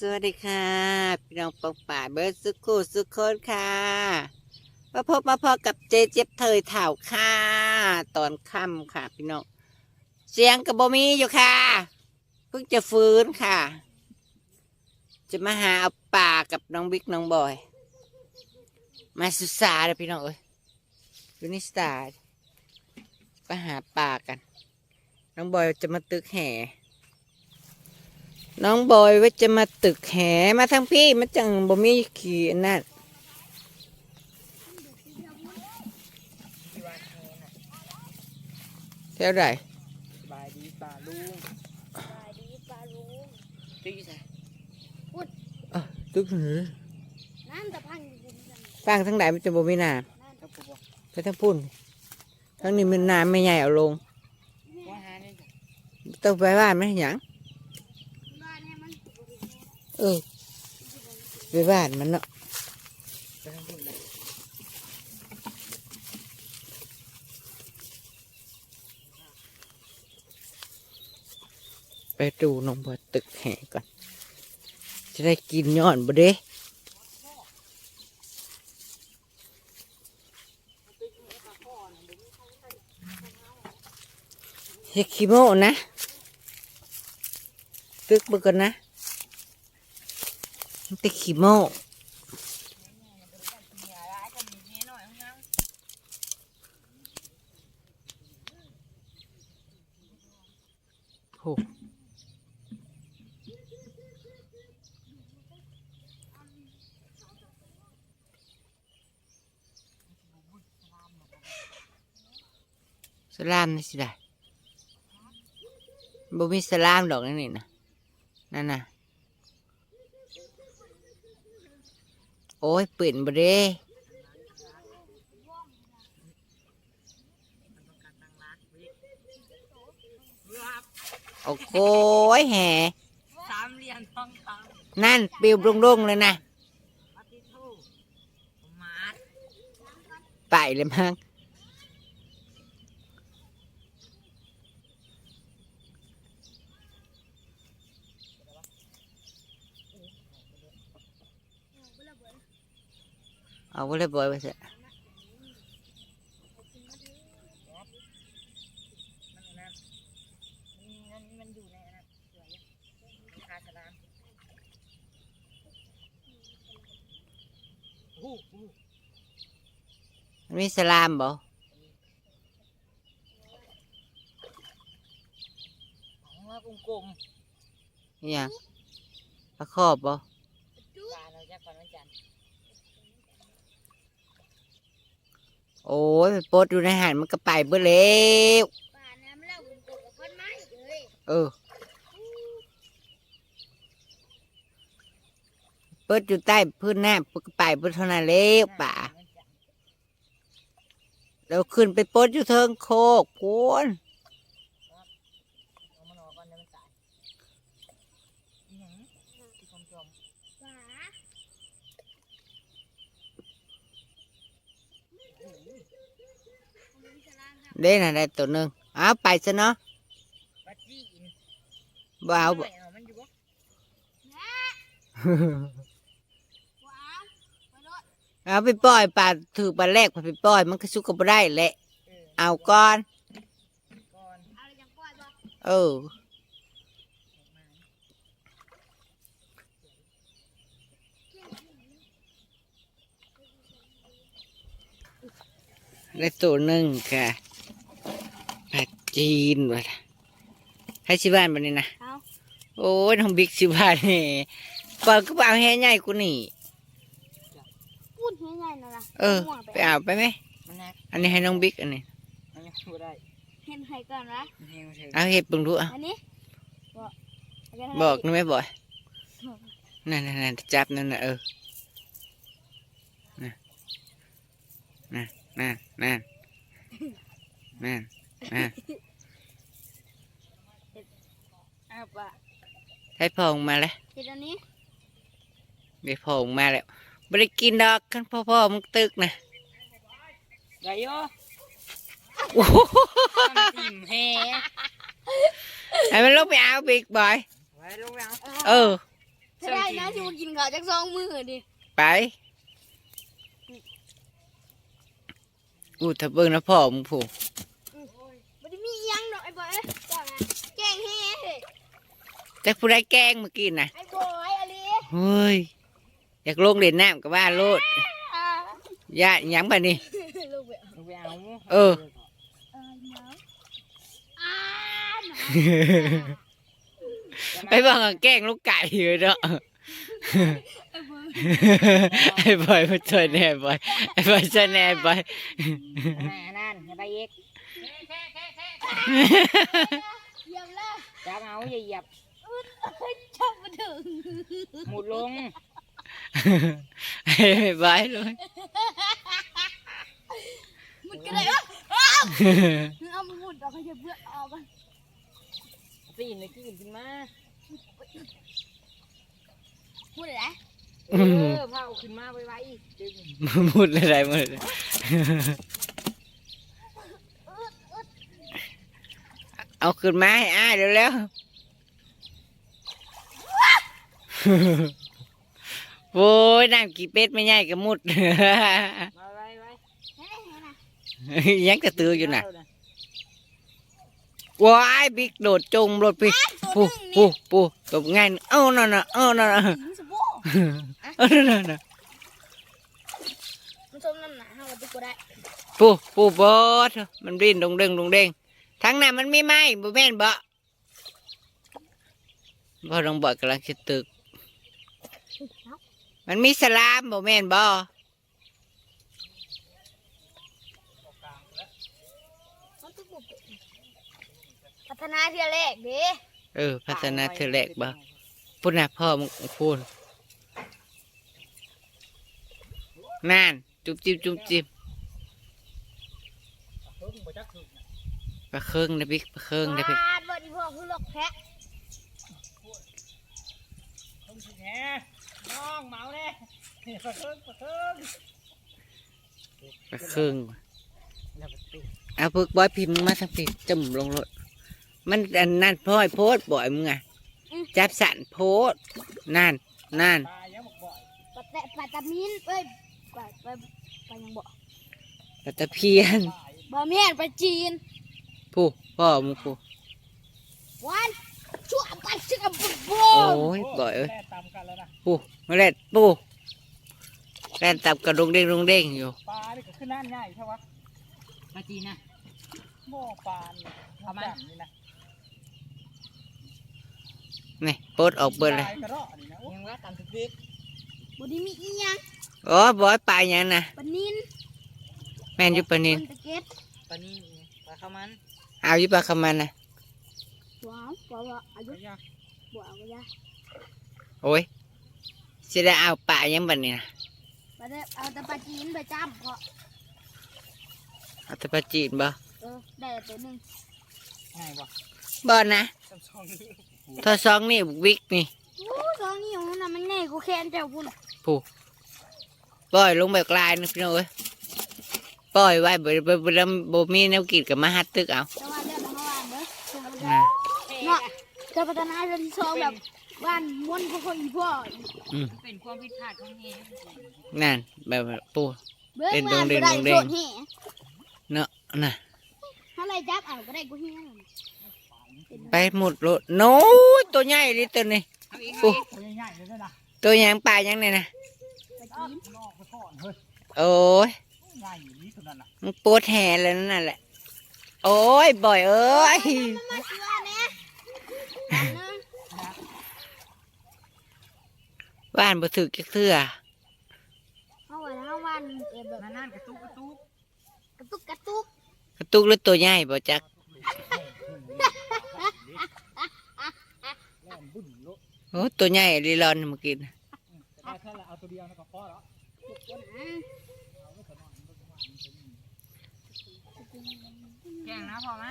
สวัสดีค่ะ พี่น้องปองป่าเบิร์ดสุขุสุขคนค่ะมาพบมาพอกับเจเจ็บเทยเถ่าค่ะ ตอนค่ำค่ะ พี่น้องเสียงกับบมีอยู่ค่ะ เพิ่งจะฟื้นค่ะ จะมาหาเอาป่ากับน้องบิ๊กน้องบอย มาสุสาเลยพี่น้องเอ้ยยูนิสตาไปหาป่ากัน น้องบอยจะมาตึกแห่ น้องบอยว่าจะมาตึกแหมาทั้งพี่มันจังบ่มีขี่อันนั่นเท่าไหร่สบายดีป่าลุงสวัสดีปลาลุงตีใส่อะตึกหือน้ำตะพังอยู่บนกันฟังทั้งไหนมันจะบ่มีน้น้ำครับผมบอกำไปทั้งพุ่นทั้งนี้มันน้ำไม่ใหญ่เอาลงว่าหาเนี่ยจ้ะต้องไปบ้านไหมนหยังบ้านให้มัน เออไปบ้านมันเนาะไปดูน้องบอตึกแหก่อน จะได้กินย้อนบ่เด้เฮคิโมนะ ตึกบิกก่อนนะ ติคิโมโหสลามนี่สิได้บ่มีสลามดอกนั่นนี่นะนั่นน่ะ โอ้ยปืนบ่เด้โอ้โหยแห่สามเหรียญทองคนั่นปิวลงๆเลยนะำปฏิทูมาดไปเลยมั้ง เอาไปเลยบอยไปเถอะมันนะมันมันมันอยู่ในอันนั้นสวยคาสลามโอ้โหมันมีสลามบ่ของว่ากลมนี่ยังปลาคอบบ่ ๆป่าเราจะก่อนวันจันทร์ โอ้ยไปปลดอยู่ในหันมันก็ไปเบื่อแล้วป่าน้ำแล้วมันเกิดกับคนไม้เลยเออเปิดอยู่ใต้พื้นหน้ามันก็ไปเบื่อเท่านั้นแล้วป่าวันจันทร์เราขึ้นไปปลดอยู่เทิงโคกพูน เอามันออกก่อนเดี๋ยวมันตายอีหยังที่ผมจม ป่า เด้น่ะได้ตัวหนึ่งเอาไปซะเนาะบัดจี้อินบ่เอาบ่ไม่เอามันอยู่บ่ว้าวไปรถเอาไปปล่อยปลาถือปลาแรกพอไปปล่อย มันก็สุกก็บ่ได้แหละเออเอาก่อน ก่อนเอาอะไรจังปล่อยบ่เออได้ตัวหนึ่งค่ะผัด จีนว่ะให้ชิบ้านบันนี้นะเอาโอ้ยน้องบิ๊กชิบ้านนี่ก่อนก็ไปเอาแห่ใหญ่กูนี่พูดง่ายๆนั่นล่ะเออไปเอาไปไหมมันนักอันนี้ให้น้องบิ๊กอันนี้มันยังบ่ได้เห็นให้ก่อนนะมันยังบ่ถึงเอาเห็ดเบิ่งดูเอาอันนี้บอกเาไปทำไมบอกนึกไหมบ่อยนั่นนั่นนั่นจับนั่นน่ะเออนั่นนั่นนั่นนั่นนั่นนั่นเอาป่ะให้พองมาแล้วเห็นอันนี้ได้พองมาแล้วไม่ได้กินดอกกันพ่อพ่อมึงตึกนะได้อยู่โอ้โหน้ำจิ้มแฮ่ให้มันลงไปเอาบิ๊กบอยไว้ลงแล้วเออสำได้นะที่มากินข้าวจากซองมือดิไปกูถ้าเบิ่งนะพ่อมึงผูกมันจะมีอีหยังดอกไอ้บอยเอ้ยเจ้านะแกงแฮ่ เฮ้ยแต่ผู้ได้แกล้งเมื่อกี้น่ะไอ้บอยอะไรเฮ้ยอยากลงเล่นน้ำกับว่าโลดอ่าญาติหยังบ่นี่ ลูกเบะมึงไปเอาเออ เออเนาะอ่าหนาวไปบอกว่าแกล้งลูกไก่อยู่เนาะ ไอ้บอยไอ้บอยมาช่วยแน่บอยไอ้บอยช่วยแน่บอยนั่นนั่นอย่าไปเอกเยี่ยมเลย จับเอาอย่าเหยียบ ชอบมาถึงหมุดลงไอ้บอยเลยมันก็เลยว่าอ้าวเอามาหมุดออกให้เพื่อนออกกันปีนเลยขึ้นขึ้นมาหมุดอะไรเออพาเอาขึ้นมาไว้ไว้ดึงมุดอะไรมุดเอาขึ้นมาให้อ้ายเร็วๆ โว้ยน้ำกี่เป็ดไม่ใหญ่กับมุดไว้ไว้ไว้เฮ้ยเฮ้ยนะยังกระตืออยู่น่ะว้ายบิ๊กโดดจงรถไปปูปูปูตบง่ายเอ้านั่นน่ะเอ้านั่นน่ะหิงสบู่เอ้านั่นน่ะมันส้มน้ำหนาห้าวันตุกก็ได้ปูปูบอสมันรินดงเด้งดงเด้งทั้งนั้นมันมีไม้บ่แม่นบ่บ่ต้องบอกกำลังคิดตึก มันมีสลามบ่แม่นบ่มันตุกบุกพัฒนาเทียแรกเด้เออ พัฒนาเธอแรกบ่พุ่นน่ะพ่อมึงพูดนั่นจุบจิบจุบจิบปลาเคิงนะบิ๊กปลาเคิงนะบิ๊กบาดบอดีพ่อคือหลอกแพะต้องสิแห น้องเมาแน่ปะเคิงปะเคิงปลาเคิงแล้วไปตีเอาพึกบอยพิมพ์มาทั้งพิมพ์จุ่มลงรถมันอันนั่นพ่อยโพดบ่อยมึงอะจับสันโพดนั่นนั่นตายยังบอกบ่อยปะแตะปะตะมินเอ้ยปะปะปะยังบ่ปลาตะเพียนบ่แม่นไปจีนผู้พ่อมึงผู้วันชั่วไปชื่อกับบุบบุโอ้ยบ่อยเอ้ยแค่ตามกันแล้วนะผู้ มาเล่นผู้แล่นตับกระดงเด้งดงเด้งอยู่ปลานี่ก็ขึ้นนั่นง่ายใช่ปะปลาจีนนะหม้อปลานี่เอามานี่นะนี่โพดออกเบิดเลยกระรอกนี่นะยังว่าตามตึกตึกบ่ได้มีอีหยังอ๋อบอยปลาหยังนะปะนินแม่นอยู่ปลานินตะเก็ดปลานี่ปลาข้าวมันเอาอยู่ปลาขมันนะว้าวบ่ว่าอายุปลาย่างบ่เอาก็ได้โอ้ย จะได้เอาปลาหยังบัดนี้นะปะเด้เอาแต่ปลาจีนไปจ้ำเพาะเอาแต่ปลาจีนบ่เออได้ตัวหนึงง่ายปะบ่นะจำซองนี้ถ้าซองนี่บุกวิกนี่โอ้สองนิ้วน่ะมันแน่กูแค้นเจ้าพุ่นปล่อยลงแบบลายนะพี่น้องเอ้ยปล่อยไว้บ่บ่บ่บ่บ่มีแนวกินกับมาหัดตึกเอาแต่ว่าเรื่องของว่านเด้อคือมันอ่าเนาะจะพัฒนาเรื่องที่สองแบบ บ้านม้วนพ่อพ่ออีพ่ออืมเป็นความผิดพลาดของเฮนั่นแบบว่าปู เบิ้งเด่นบ้านเด่บ่นได้เด่นโสดแห่เนาะน่ะถ้าอะไรจับเอาก็ได้กูเฮียไปหมดรถโน้ยตัวใหญ่เลยตัวนี้เอาอีกโอ้เอาอีกง่ายๆเลยนะตัวหยังปลาหยังเนี่ยนะปลาจีนนอกไปทอดเฮ้ยโอ้ยง่ายอย่างนี้ตัวนั้นน่ะมันปวดแห่แล้วนั่นแหละ โอ้ยบ่อยเอ้ย มาเชื่อแน่ อันนึงบ้านบ่ถึกจักเทื่อเอาไว้ทั้งวันเออแบบนั่นๆกระตุกกระตุกกระตุกกระตุกกระตุกหรือตัวใหญ่บ่จักแล่นบุ่นโลโอ้ตัวใหญ่ลีลอนเมื่อกี้น่ะได้แค่ละเอาตัวเดียวนะก็พอแล้วแกงนะพอไหม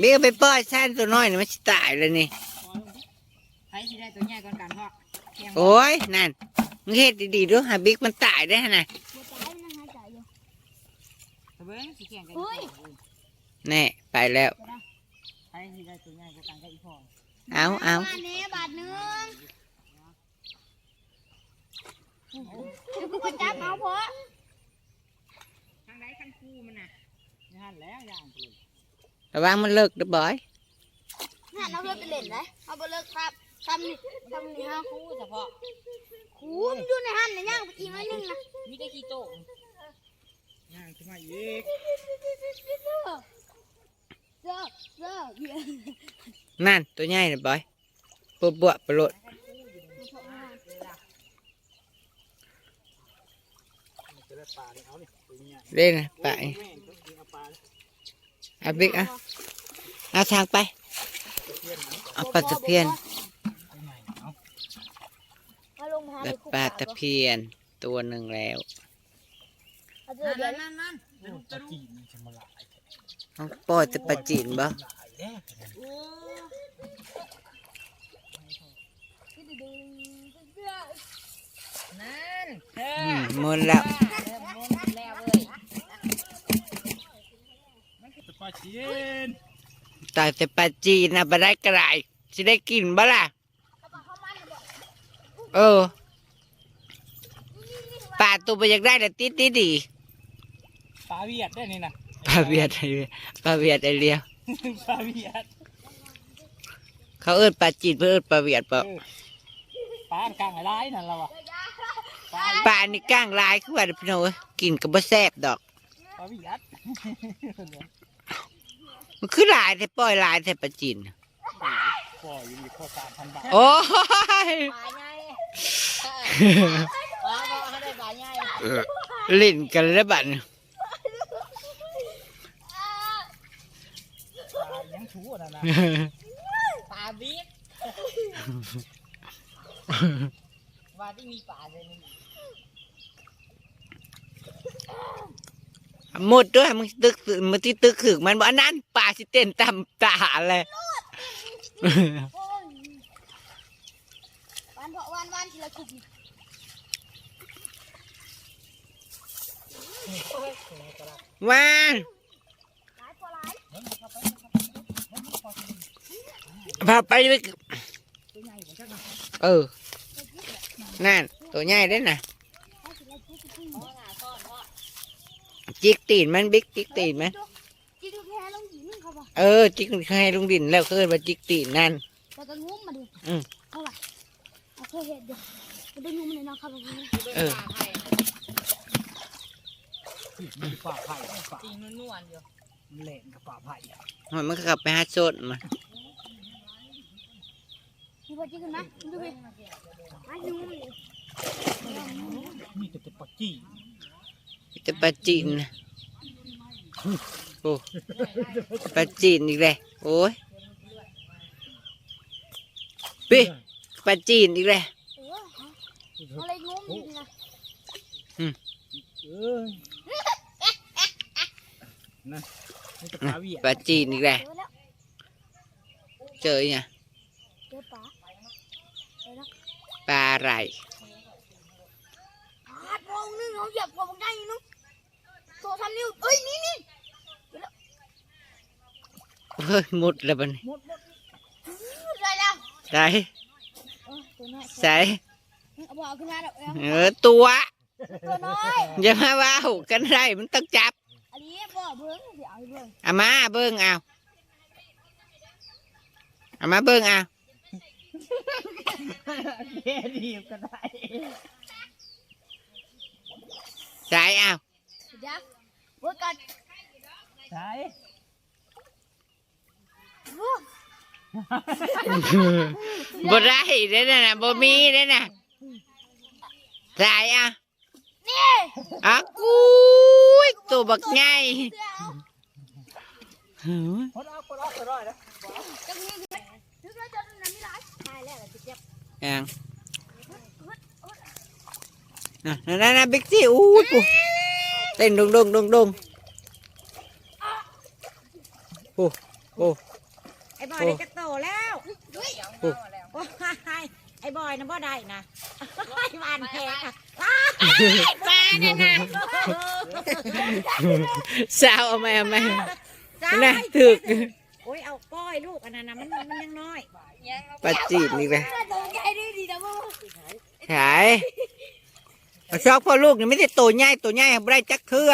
เบี้ยไปปล่อยซ่านตัวน้อยนี่มันสิตายเลยนี่ใคร สิได้ตัวใหญ่ก่อนกันพ่อโอ้ยนั่นมึงเฮ็ดดีๆด้วยหาบิ๊กมันตายได้หั่น่ะนี่ใส่แไปแล้วใสื้ตัวใหญ่กวันกับเอาเอาบ้นนี้บาทนึงเดี๋ยวกูไปจับเอาพราะทางใดทางคู่มันน่ะนี่หันแล้วย่งเลยระวังมันเลิกเด้อบอยน่นเราเลิกไปเล่นนะเอาไปเลิกครับ ทำนี่ทำนี่ฮะคู่เฉพาะคูมอยู่ในหันในย่างไปอีกหน่อยนึงนะมีแต่ขี้โต้งย่างขึ้นมาอีกเจ้าเจ้าเบียนั่นตัวใหญ่นะบอยปวบวปลดจะได้ปลาเนี่ยเอาเนี่ยตัวเนี้ยเล่นนะไปแม่งก็กินเอาปลาเอาบิ๊กอะเอาทางไปเพียนนะเอาปลาตะเพียน ไปไหนเอา เอาลงมา ได้ปลาตะเพียนตัวหนึ่งแล้วเอาเจอเดี๋ยวนั่นนั่นเดี๋ยวตะกี้มันจะมาหลายเอาปล่อยแต่ปลาจีนบ่หลายแล้วโอ้นั่นเธอือมหมดแล้วเริ่มม้วนแล้วเว้ยตะปลาเชียนตายแต่ปลาจีนนะบ่ได้กระไรสิได้กินบ่ล่ะเออ ปลาตัวไปอยากได้แต่ติดดีดีปลาเวียดได้นี่นะปลาเวียดไอ้เวียดปลาเวียดไอเลียวปลาเวียดเขาเอิ้นปลาจีนเพื่อเอิ้นปลาเวียดเปล่าเออปลากลางอะไรนั่นเราอะปลาปลานี่ก้างลายคือว่าพี่น้องเอ้ยกินก็บ่แซ่บดอก ปลาเวียดมันคือลายแต่ปล่อยลายแต่ปลาจีน ปล่อยอยู่ข้อสามพันบาทโอ้ย ปลาใหญ่ปลาบอกเขาได้ป ลาใหญ่ลิ้นกันแล้วบัดนี้ปลายังชูอะนะนะปลาบิ๊กว่าที่มีปลาเลยนี่หมดด้วยมึงตึกมึงที่ตึกขึกมันบ่อันนั้นปลาสิเต้นตามตาเลยวันเพราะวันวันทีละคุกว่านห ลายพอหลายพาไปไปเออนั่นตัวใหญ่เด้น่ะเอาทีละคุกคุกเพราะหน้าซ่อนเพราะจิกตีนมันบิ๊กจิกตีนมันจิกดูแพ้ลงหินเขาบอกเออ จิกให้ลุงดินแล้วเคยมาจิกตีนนั่นแล้วก็งุ้มมาดิอืมเอาไว้เอาเคยเห็ดเดี๋ยวมันได้งุ้มเลยนะครับแบบนี้เออ ปลาไผ่มีปลาไผ่ปลาจริงนวลๆอยู่เล่นกับปลาไผ่อะมันมันกลับไปหาโซดมามีพอจิกกันไหมดูดิไอ้งุ้มเลยมีแต่ปลาจี้จะปลาจีนนะโอ้ปลาจีนอีกเลยโอ้ยปีปลาจีนอีกเลยเอะไรงุ้มดินะ เออ นะนี่แต่ปลาเวียดปลาจีนอีกเลยเจอแล้วเจอเนี่ยเจอปลาเจอแล้วปลาไหลพาดมองนึงเขาเหยียบกว่าบังได้อีกนึงโตทำนิ้วเอ้ยนี่นี่เฮ้ยมุดแล้วบัดนหมดหมดได้แล้วใส่เออตัวน้อยใส่เอาบอกขึ้นมาแล้วเอาเออตัวตัวน้อยอย่ามาว่าวกันไรมันต้องจับ อาไปเบิ้งเอามาเบิ้งเอาเอามาเบิ้งเอาแค่ดีก็ได้ใส่เอายักษ์เบิ้งกันใช่บ่ได้เด้อน่ะบ่มีเด้อน่ะใส่เอานี่อะกูยตัวบักให ญ่เสื้อเอาหือคนเอาคนเอาก็ได้นะจังนี้ถึงแล้วจะนั่นไม่ได้ตายแล้วจะเจ็บยังน่ะนั่นน่ะบิ๊กซี่อู้ยกูเต้นดงดงดงดงโอ้โอ้ไอ้บอยได้จะโตแล้วโอ้โอ้ยไอ้บอยนะบ่ได้นะไอ้วานแพงอะปลาเนี่ยนะสาวเอาไหมเอาไหม จ้าน่ะถึกโอ้ยเอาก้อยลูกอันนั้นนะมันมันยังน้อยปลาจีนนี่เลยตัวใหญ่ดีดีนะมึงขายเอาชอบพ่อลูกนี่ไม่ได้ตัวใหญ่ตัวใหญ่ไม่ได้จักเทื่อ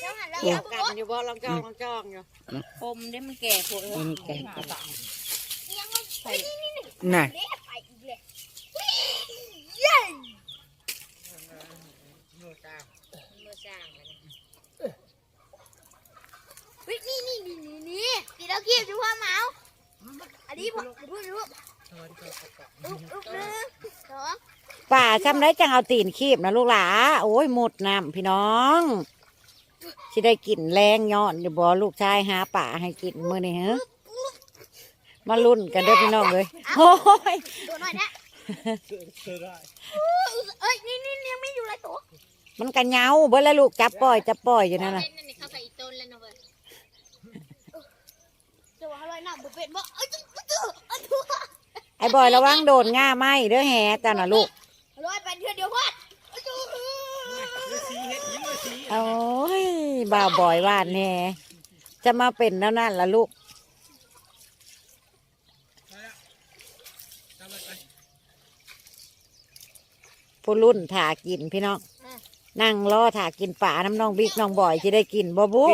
เจ้าหันแล้วเกี่ยวกันอยู่บ่ลองจองลองจองอยู่ปมเนี่ยมันแก่ปวดมันแก่หาต่างน่ะไปอีกเลยมือสร้างเลย เฮ้ย นี่นี่นี่นี่นี่ตีเราเกีบดูว่าเมาอันนี้ผมพูดดูอุ๊บอุ๊บหนึ่งสองป่าทำได้จังเอาตีนคีบนะลูกหลาโอ้ยหมดน้ำพี่น้องสิได้กินแรงย้อนอยู่บ่ลูกชายหาป่าให้กินมื้อนี้ฮะมาลุ้นกันเด้อพี่น้องเลยโอ้ยตัวน้อยนะเอ้ยนี่นี่ยังไม่อยู่ไรตัวมันกันเหงาเบิ่แล้วลูกจับปล่อยจับปล่อยอยู่นั่นน่ะเขาใส่ต้นแล้วนะเว้ย จะว่าอะไรนะบุเป็นบ่เอ้ยจุ๊จุ๊จุ๊เอ้ยจุ๊ไอ้บอยระวังโดนง่าไหมเด้อแฮจ้าน่ะลูกร้อยไปเทือเดียวพอดเอ้ยจุ๊สีเฮ็ดยิ้มเลยสีโอ้ยบ่าวบอยว่าแน่จะมาเป็นแล้วนั่นละลูกทำอะไรไปผู้รุ่นถากินพี่น้องนั่งรอถากินป่าน้ำน้องบิ๊กน้องบอยจะได้กินบ่บุ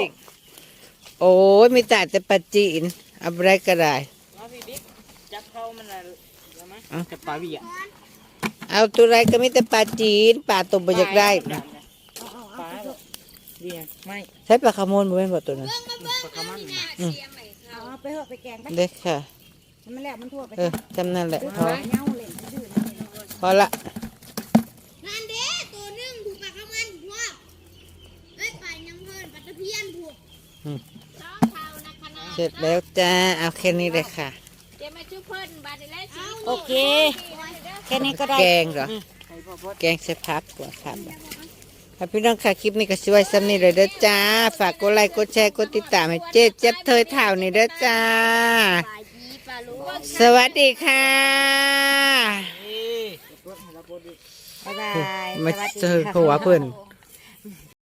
โอ้ยมีแต่แต่ปลาจีนเอาอะไรก็ได้เอาพี่บิ๊กจับเข้ามันอะไรแล้วมั้ยเอาจับปลาวิ่งเอาตัวไรก็มีแต่ปลาจีนปลาตัวบอยากได้นะปลาเวียไม่ใช้ปลาขโมยบ่เป็นบ่ตัวนั้นปลากระมันเอาไปเหอะไปแกงไปเด็กค่ะมันแล้วมันทั่วไปเออจำนั่นแหละพอเน่าเลยมันดื้อพอละนั่นเด้ตัวหนึ่งผูกปากข้ามันพวกเอ้ยไปยังเพิ่นปัตตะเพียนผูก เสร็จแล้วจ้า เอาแค่นี้เลยค่ะ เดี๋ยวมาช่วยเพิ่นบาดนี้แล้วสิโอเค แค่นี้ก็ได้ แกงเหรอ แกงใส่ผักกว่าครับค่ะพี่น้องค่ะคลิปนี้ก็ช่วยซ้ำนี่เลยเด้อจ้า ฝากกดไลค์กดแชร์กดติดตามให้เจ๊เจ็บเธอเท่านี่เด้อจ้าปลายีปลาลูกสวัสดีค่ะบ๊ายบายมาสวัสดีเจอค่ะ หัวเพิ่นโอ้